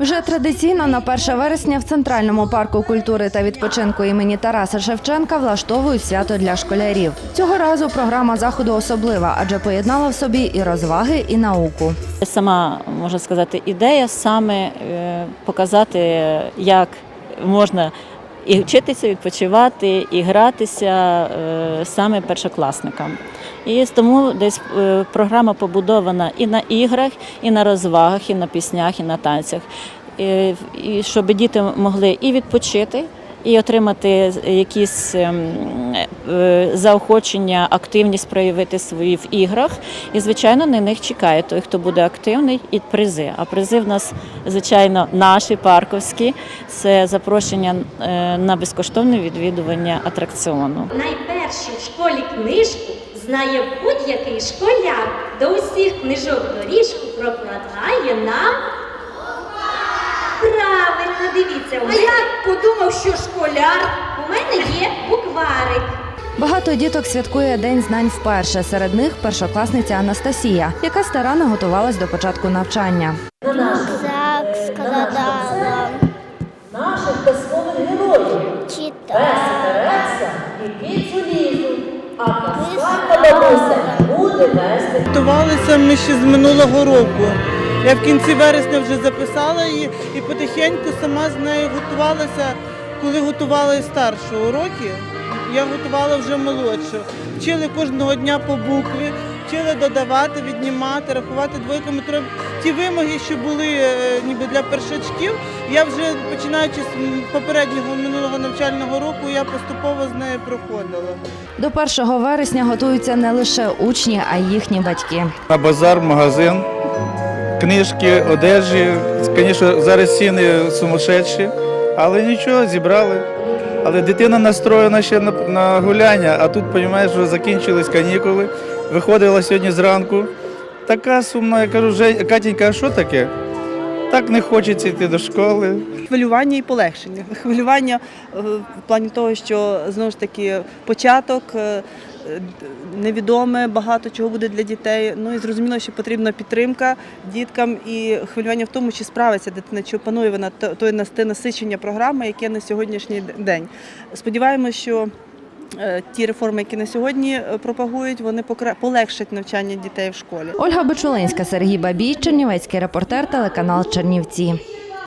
Вже традиційно на 1 вересня в Центральному парку культури та відпочинку імені Тараса Шевченка влаштовують свято для школярів. Цього разу програма заходу особлива, адже поєднала в собі і розваги, і науку. Сама можна сказати, ідея саме е, показати, як можна і вчитися, відпочивати, і гратися е, саме першокласникам. І тому десь е, програма побудована і на іграх, і на розвагах, і на піснях, і на танцях. Е, І щоб діти могли і відпочити, і отримати якісь ем, е, заохочення, активність проявити свої в іграх. І, звичайно, на них чекає той, хто буде активний, і призи. А призи в нас, звичайно, наші парковські. Це запрошення е, на безкоштовне відвідування атракціону. Найпершу в школі книжку знає будь-який школяр. До усіх книжок доріжку прокладає нам. Правильно, дивіться, А мене, я подумав, що школяр. у мене є букварик. Багато діток святкує День знань вперше. Серед них першокласниця Анастасія, яка старанно готувалась до початку навчання. Рюкзак складала, Наших казкових героїв читала, Тереса і кицю лізу, а писала. буде вести. Готувалися ми ще з минулого року. Я в кінці вересня вже записала її і потихеньку сама з нею готувалася, коли готувала старшу уроки. Я готувала вже молодшу. Вчили кожного дня по букві, вчили додавати, віднімати, рахувати двойками. Тройками. Ті вимоги, що були е, ніби для першачків, я вже починаючи з попереднього минулого навчального року, я поступово з нею проходила. До 1 вересня готуються не лише учні, а й їхні батьки. на базар, магазин, книжки, одежі. Звісно, зараз ціни сумасшедші, але нічого, зібрали. Але дитина настроєна ще на, на гуляння, а тут, розумієш, вже закінчились канікули. Виходила сьогодні зранку. Така сумна, я кажу, «Жень- Катенька, а що таке? Так не хочеться йти до школи. хвилювання і полегшення. Хвилювання е, в плані того, що знову ж таки початок. е, Невідоме, багато чого буде для дітей. Ну і зрозуміло, що потрібна підтримка діткам і хвилювання в тому, чи справиться дитина, чи опанує вона те насичення програми, яке на сьогоднішній день. Сподіваємося, що ті реформи, які на сьогодні е, пропагують, вони полегшать навчання дітей в школі. Ольга Бичулинська, Сергій Бабій, Чернівецький репортер, телеканал Чернівці.